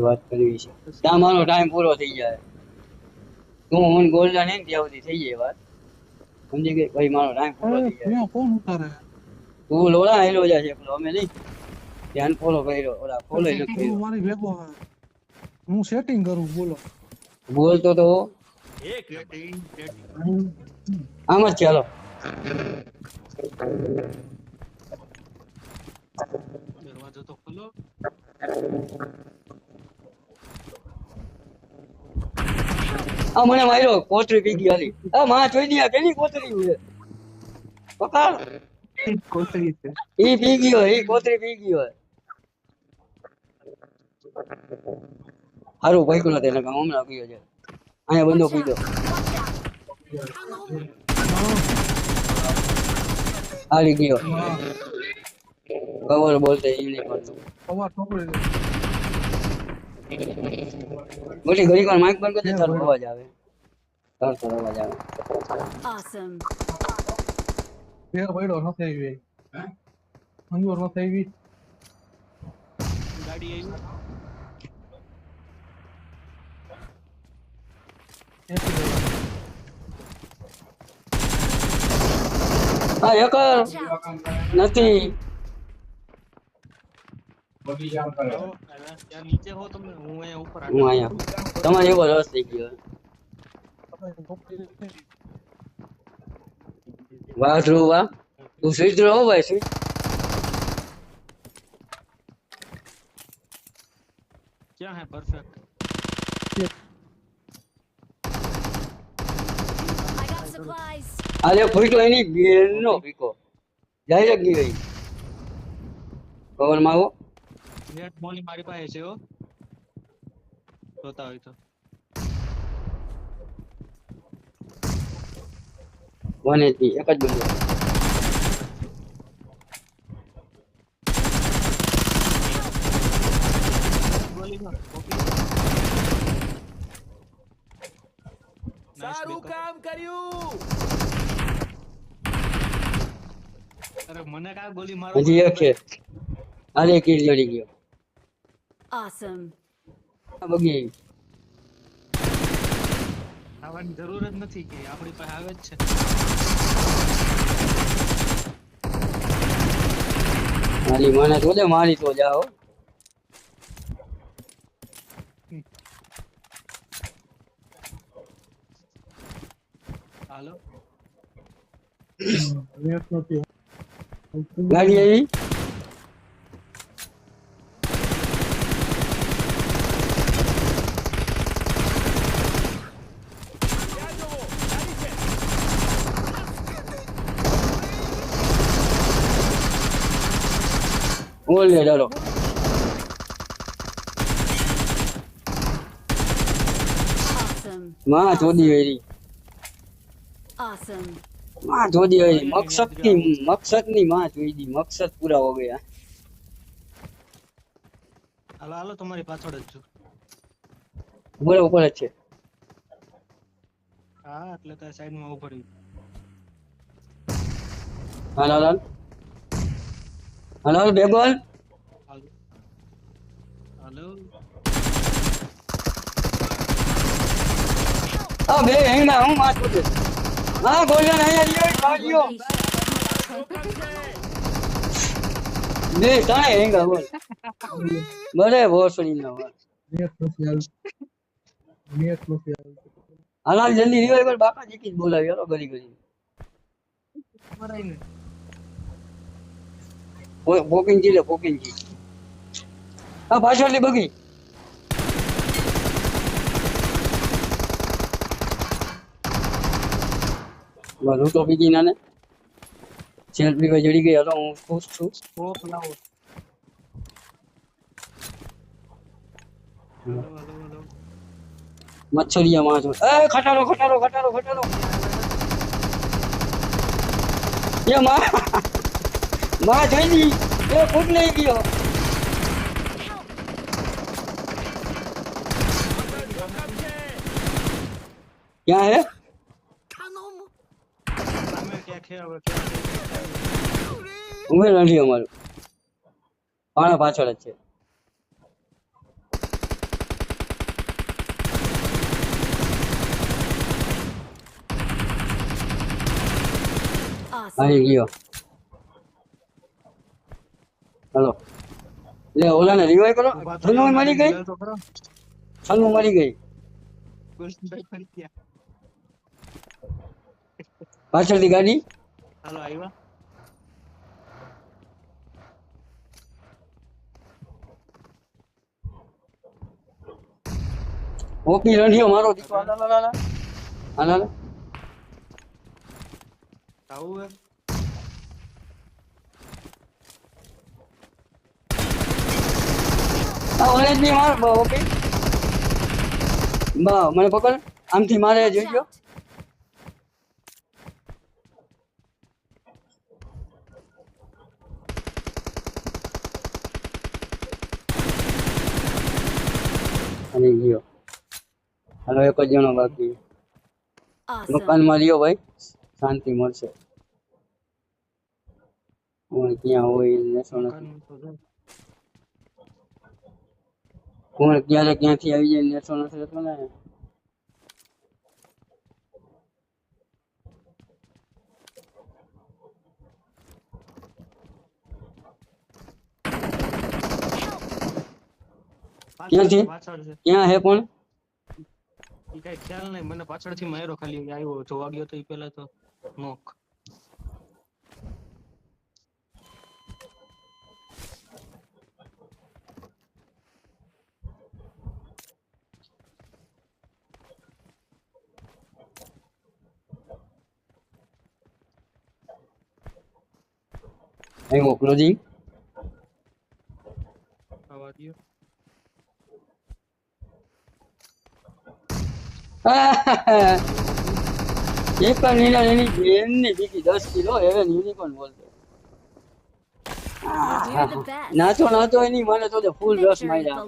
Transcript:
એ વાત કરવી છે. ત્યાં મારો ટાઈમ પૂરો થઈ જાય. તું હું ગોલ્ડન હે ત્યાં સુધી થઈ જાય વાત. સમજી ગઈ? ભાઈ મારો ટાઈમ પૂરો થઈ જાય. કોણ ઉતારે? તું લોડા હેલો જાય છે પેલો અમે નહીં. ધ્યાન ફોલો કર્યો ઓલા ફોલો એટલે કર્યો. મારી ભેગો હું સેટિંગ કરું બોલો. બોલતો તો આમ જ ચાલો. દરવાજો તો ખોલો. આ મને માર્યો કોતરી પી ગઈ હાલી. આ માં જોઈ દીયા કેની કોતરી છે. પકડ કોતરી છે. ઈ પી ગયો ઈ કોતરી પી ગયો હારું ભાઈ નથી કામ હમણાં પીયો છે. અહીંયા બંદો પી દો હારી ગયો. કવર બોલતે ઈ નહીં કરતું કવર પકડી. મોટી ઘડીક વાર માઇક બંધ કરી દે તારો અવાજ આવે. તારો તારો અવાજ આવે. Awesome. ફેર પડ્યો નથી આવી મંજૂર નથી આવી ગાડી આવી. AC dollar. હા એક Watch નીચે હો તમે હું અહીંયા ઉપર હું અહીંયા. તમારે એવો રસ થઈ ગયો. વાહ ધ્રુવ વાહ. તું સ્વીચ રહો ભાઈ સ્વીચ ક્યાં હે પરફેક્ટ. આજે ફૂટો એની બેનનો. પીકો જાય જ ગઈ કવરમાં આવો. નેટ મોલી મારી પાસે છે હો. જોતા હોય તો. વન એચપી એક જ બંદો સારું કામ કર્યું! અરે મને કા ગોલી મારો હજી એક છે. આજે કિલ જડી ગયો. Awesome. આ બગી આવવાની જરૂર જ નથી કે આપણી પાસે આવે જ છે. મારી મને તો દે મારી તો જાઓ હાલો. ગાડી આવી? ઓલે ચાલો. માં ચોદી વેરી. માં ચોદી વેરી. મકસદની મકસદની માં જોઈ દી. મકસદ પૂરા હો ગયા. હાલો હાલો તમારી પાછળ જ છું. બોલે ઉપર જ છે. હા એટલે તો સાઈડમાં ઊભો રહ્યું. હાલ હાલ. હાલ હાલ હાલ બેગોલ હાલો હાલો આ બે હેંગના હું માં ચોદે હા ગોલ્ડન અહીંયા લ્યો ભાગ્યો બે ત્રણે હેંગા બોલ બરે ભોસડી ના બોલ નેટ નથી આવી નેટ નથી આવી હાલ હાલ જલ્દી રિવાઈવ કર બાપા જીકી જ બોલાવી હાલો ઘડી ઘડી મરાય ને પોકિંગ જી. લે પોકિંગ હા પાછળની બગી. બધું તો બીજી નાને. સેલ્ફ ભાઈ જડી ગઈ હતો હું ખુશ છું. ના હાલો મચ્છરિયા માં છો. એ ખટારો ખટારો ખટારો ખટારો. એ માં. માં જઈ એ ફૂટ લઈ ગયો. ક્યાં હે? ઉમેર નથી અમારું. પાણા પાછળ જ છે. આવી ગયો. લે ઓલાને રિવાઈ કરો. ઊભા મરી ગઈ? તો મરી ગઈ. પાછળથી ગાડી. હાલો આવ્યા ઓપી રણિયો મારો દીકરો. આલા આલા આલા આલા આવું ઓરેન્જની માર બ- ઓપી બા મને પકડ. આમથી મારે Watch જોઈ ગયો અને ગયો હાલો એક જ જણો બાકી દુકાનમાં રહ્યો ભાઈ. શાંતિ મળશે. ક્યાં હોય નથી. કોણ ક્યારે ક્યાંથી આવી જાય નેસો નથી રહેતો ને ક્યાંથી? પાછળ છે ક્યાં હે પણ ઈ કઈ ખ્યાલ નહીં મને પાછળથી માર્યો ખાલી આવ્યો જોવા ગયો તો ઈ પેલા તો નોક આવ્યો મોકલો જી એક પણ નીલા એની બેનની બીજી દસ કિલો હવે યુનિકોર્ન બોલતો. નાચો નાચો એની મને તો ફૂલ રસ માર્યા.